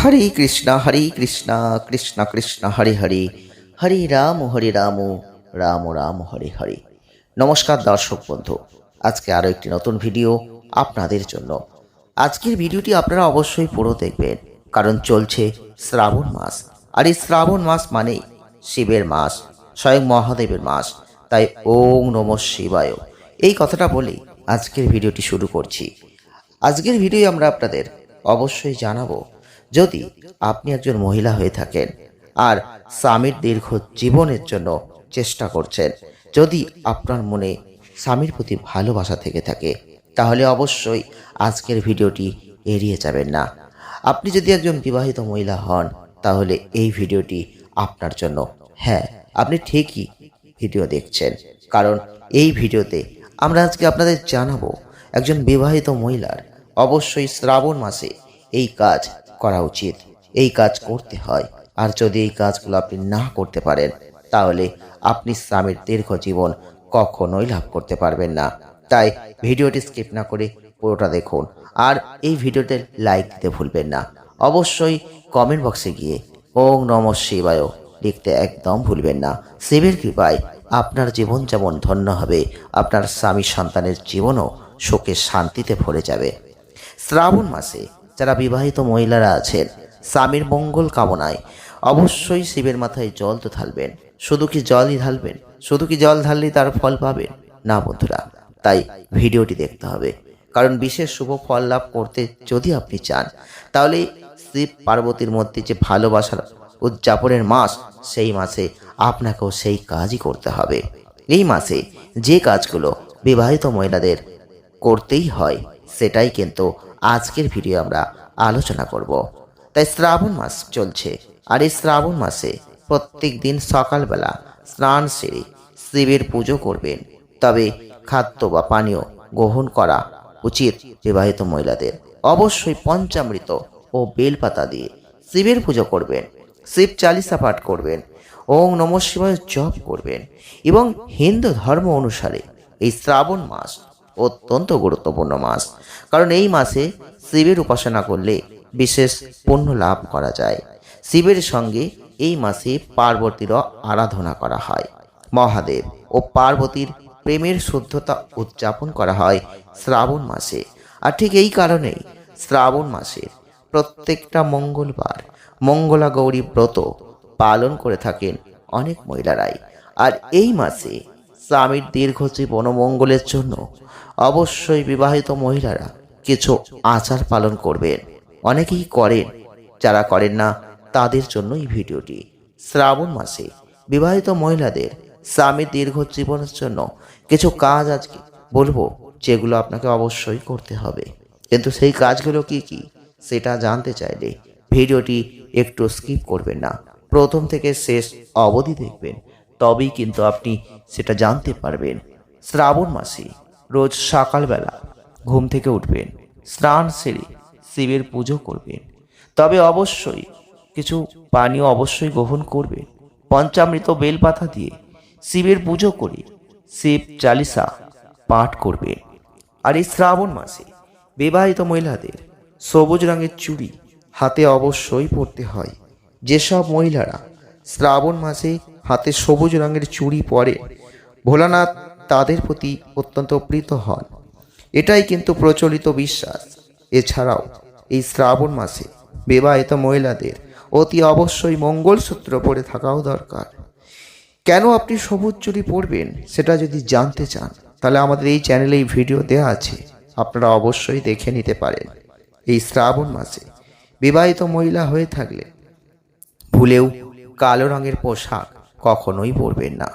হরে কৃষ্ণ হরে কৃষ্ণ কৃষ্ণ কৃষ্ণ, হরে হরে। হরে রাম হরে রাম রাম রাম, হরে হরে। নমস্কার দর্শক বন্ধু, আজকে আরও একটি নতুন ভিডিও আপনাদের জন্য। আজকের ভিডিওটি আপনারা অবশ্যই পুরো দেখবেন, কারণ চলছে শ্রাবণ মাস। আর এই শ্রাবণ মাস মানেই শিবের মাস, স্বয়ং মহাদেবের মাস, তাই ওং নম শিবায়। এই কথাটা বলেই আজকের ভিডিওটি শুরু করছি। আজকের ভিডিও আমরা আপনাদের অবশ্যই জানাব যদি আপনি একজন মহিলা হয়ে থাকেন আর স্বামীর দীর্ঘ জীবনের জন্য চেষ্টা করছেন, যদি আপনার মনে স্বামীর প্রতি ভালোবাসা থেকে থাকে, তাহলে অবশ্যই আজকের ভিডিওটি এড়িয়ে যাবেন না। আপনি যদি একজন বিবাহিত মহিলা হন, তাহলে এই ভিডিওটি আপনার জন্য। হ্যাঁ আপনি ঠিকই ভিডিও দেখছেন, কারণ এই ভিডিওতে আমরা আজকে আপনাদের জানাব, একজন বিবাহিত মহিলার অবশ্যই শ্রাবণ মাসে এই কাজ করা উচিত। এই কাজ করতে হয়। আর যদি এই কাজগুলো আপনি না করতে পারেন, তাহলে আপনি স্বামীর দীর্ঘ জীবন কখনোই লাভ করতে পারবেন না। তাই ভিডিওটি স্কিপ না করে পুরোটা দেখুন। আর এই ভিডিওতে লাইক দিতে ভুলবেন না। অবশ্যই কমেন্ট বক্সে গিয়ে ওং নম শিবায় লিখতে একদম ভুলবেন না। শিবের কৃপায় আপনার জীবন যেমন ধন্য হবে, আপনার স্বামী সন্তানের জীবনও শোকে শান্তিতে ভরে যাবে। শ্রাবণ মাসে যারা বিবাহিত মহিলারা আছেন, স্বামীর মঙ্গল কামনায় অবশ্যই শিবের মাথায় জল তো ঢালবেন। শুধু কি জলই ঢালবেন? শুধু কি জল ঢাললেই তার ফল পাবেন? না বন্ধুরা, তাই ভিডিওটি দেখতে হবে। কারণ বিশেষ শুভ ফল লাভ করতে যদি আপনি চান, তাহলে শিব পার্বতীর মধ্যে যে ভালোবাসার উদযাপনের মাস, সেই মাসে আপনাকেও সেই কাজই করতে হবে। এই মাসে যে কাজগুলো বিবাহিত মহিলাদের করতেই হয়, সেটাই কিন্তু আজকের ভিডিও আমরা আলোচনা করব। তাই শ্রাবণ মাস চলছে আর এই শ্রাবণ মাসে প্রত্যেক দিন সকালবেলা স্নান সেরে শিবের পুজো করবেন। তবে খাদ্য বা পানীয় গ্রহণ করা উচিত বিবাহিত মহিলাদের। অবশ্যই পঞ্চামৃত ও বেলপাতা দিয়ে শিবের পুজো করবেন, শিব চালিসা পাঠ করবেন, ওং নম শিবায় জপ করবেন এবং হিন্দু ধর্ম অনুসারে এই শ্রাবণ মাস অত্যন্ত গুরুত্বপূর্ণ মাস। কারণ এই মাসে শিবের উপাসনা করলে বিশেষ পুণ্য লাভ করা যায়। শিবের সঙ্গে এই মাসে পার্বতীরও আরাধনা করা হয়। মহাদেব ও পার্বতীর প্রেমের শুদ্ধতা উদযাপন করা হয় শ্রাবণ মাসে। আর ঠিক এই কারণেই শ্রাবণ মাসের প্রত্যেকটা মঙ্গলবার মঙ্গলা গৌরী ব্রত পালন করে থাকেন অনেক মহিলারাই। আর এই মাসে স্বামীর দীর্ঘ জীবন ও মঙ্গলের জন্য অবশ্যই বিবাহিত মহিলারা কিছু আচার পালন করবেন। অনেকেই করেন, যারা করেন না, তাদের জন্য এই ভিডিওটি। শ্রাবণ মাসে বিবাহিত মহিলাদের স্বামীর দীর্ঘ জীবনের জন্য কিছু কাজ আজকে বলব, যেগুলো আপনাকে অবশ্যই করতে হবে। কিন্তু সেই কাজগুলো কি কি, সেটা জানতে চাইলে ভিডিওটি একটু স্কিপ করবেন না। প্রথম থেকে শেষ অবধি দেখবেন। তবেই কিন্তু আপনি সেটা জানতে পারবেন। শ্রাবণ মাসে রোজ সকালবেলা ঘুম থেকে উঠবেন, স্নান সেরে শিবের পুজো করবেন। তবে অবশ্যই কিছু পানীয় অবশ্যই গ্রহণ করবেন। পঞ্চামৃত বেলপাতা দিয়ে শিবের পুজো করে শিব চালিসা পাঠ করবেন। আর এই শ্রাবণ মাসে বিবাহিত মহিলাদের সবুজ রঙের চুড়ি হাতে অবশ্যই পরতে হয়। যেসব মহিলারা শ্রাবণ মাসে হাতে সবুজ রঙের চুড়ি পরে। ভোলানাথ তাদের প্রতি অত্যন্ত প্রীত হন। এটাই কিন্তু প্রচলিত বিশ্বাস। এছাড়াও এই শ্রাবণ মাসে বিবাহিত মহিলাদের অতি অবশ্যই মঙ্গলসূত্র পরে থাকাও দরকার। কেন আপনি সবুজ চুরি পরবেন সেটা যদি জানতে চান, তাহলে আমাদের এই চ্যানেলে এই ভিডিও দেওয়া আছে। আপনারা অবশ্যই দেখে নিতে পারেন। এই শ্রাবণ মাসে বিবাহিত মহিলা হয়ে থাকলে ভুলেও কালো রঙের পোশাক কখনোই পরবেন না।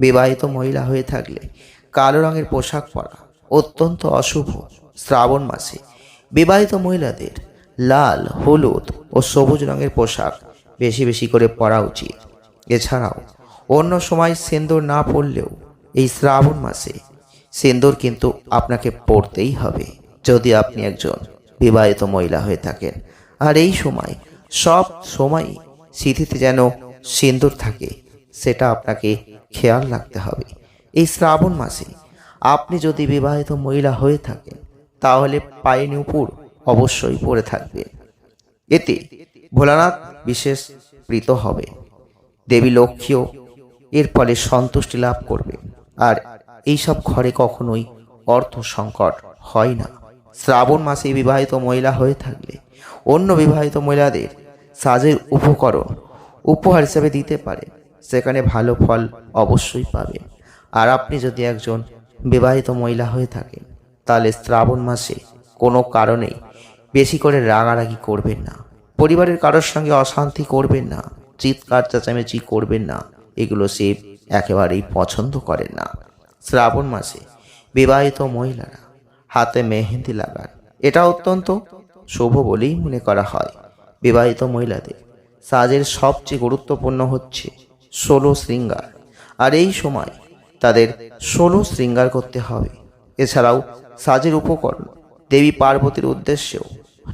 বিবাহিত মহিলা হয়ে থাকলে কালো রঙের পোশাক পরা অত্যন্ত অশুভ শ্রাবণ মাসে বিবাহিত মহিলাদের লাল, হলুদ ও সবুজ রঙের পোশাক বেশি বেশি করে পরা উচিত। এছাড়াও অন্য সময় সেন্দুর না পড়লেও এই শ্রাবণ মাসে সেন্দুর কিন্তু আপনাকে পড়তেই হবে, যদি আপনি একজন বিবাহিত মহিলা হয়ে থাকেন। আর এই সময় সব সময় স্মৃতিতে যেন সিন্দুর থাকে সেটা আপনাকে খেয়াল রাখতে হবে। এই শ্রাবণ মাসে আপনি যদি বিবাহিত মহিলা হয়ে থাকেন, তাহলে পায়ে নুপুর অবশ্যই পরে থাকবে এতে ভোলানাথ বিশেষ প্রীত হবে। দেবী লক্ষ্মীও এর ফলে সন্তুষ্টি লাভ করবে। আর এইসব ঘরে কখনোই অর্থ সংকট হয় না। শ্রাবণ মাসে বিবাহিত মহিলা হয়ে থাকলে অন্য বিবাহিত মহিলাদের সাজের উপকরণ উপহার হিসেবে দিতে পারে সেখানে ভালো ফল অবশ্যই পাবেন আর আপনি যদি একজন বিবাহিত মহিলা হয়ে থাকেন, তাহলে শ্রাবণ মাসে কোনো কারণেই বেশি করে রাগারাগি করবেন না। পরিবারের কারোর সঙ্গে অশান্তি করবেন না, চিৎকার চেঁচামেচি করবেন না, এগুলো সে একেবারেই পছন্দ করেন না। শ্রাবণ মাসে বিবাহিত মহিলারা হাতে মেহেন্দি লাগান। এটা অত্যন্ত শুভ বলেই মনে করা হয়। বিবাহিত মহিলাদের সাজের সবচেয়ে গুরুত্বপূর্ণ হচ্ছে ষোলো শৃঙ্গার। আর এই সময় তাদের ষোলো শৃঙ্গার করতে হবে। এছাড়াও সাজের উপকরণ দেবী পার্বতীর উদ্দেশ্যেও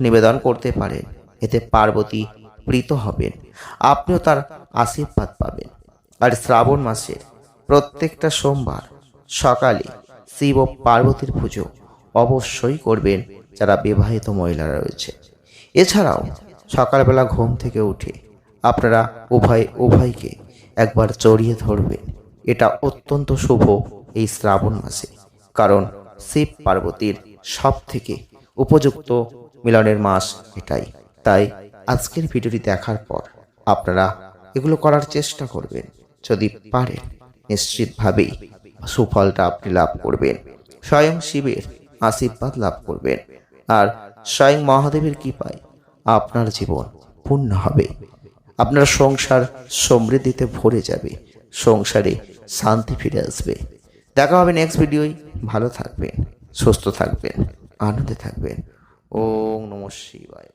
নিবেদন করতে পারেন এতে পার্বতী প্রীত হবেন, আপনিও তার আশীর্বাদ পাবেন। আর শ্রাবণ মাসের প্রত্যেকটা সোমবার সকালে শিব ও পার্বতীর পুজো অবশ্যই করবেন যারা বিবাহিত মহিলারা রয়েছে। এছাড়াও সকালবেলা ঘুম থেকে উঠে আপনারা উভয়, উভয়কে একবার জড়িয়ে ধরবেন এটা অত্যন্ত শুভ এই শ্রাবণ মাসে। কারণ শিব পার্বতীর সব থেকে উপযুক্ত মিলনের মাস এটাই। তাই আজকের ভিডিওটি দেখার পর আপনারা এগুলো করার চেষ্টা করবেন। যদি পারেন, নিশ্চিতভাবেই সুফলটা আপনি লাভ করবেন। স্বয়ং শিবের আশীর্বাদ লাভ করবেন। আর স্বয়ং মহাদেবের কৃপায় আপনার জীবন পূর্ণ হবে। আপনার সংসার সমৃদ্ধিতে ভরে যাবে, সংসারে শান্তি ফিরে আসবে। দেখা হবে নেক্সট ভিডিওয় ভালো থাকবেন, সুস্থ থাকবেন, আনন্দে থাকবেন। ওম নমঃ শিবায়।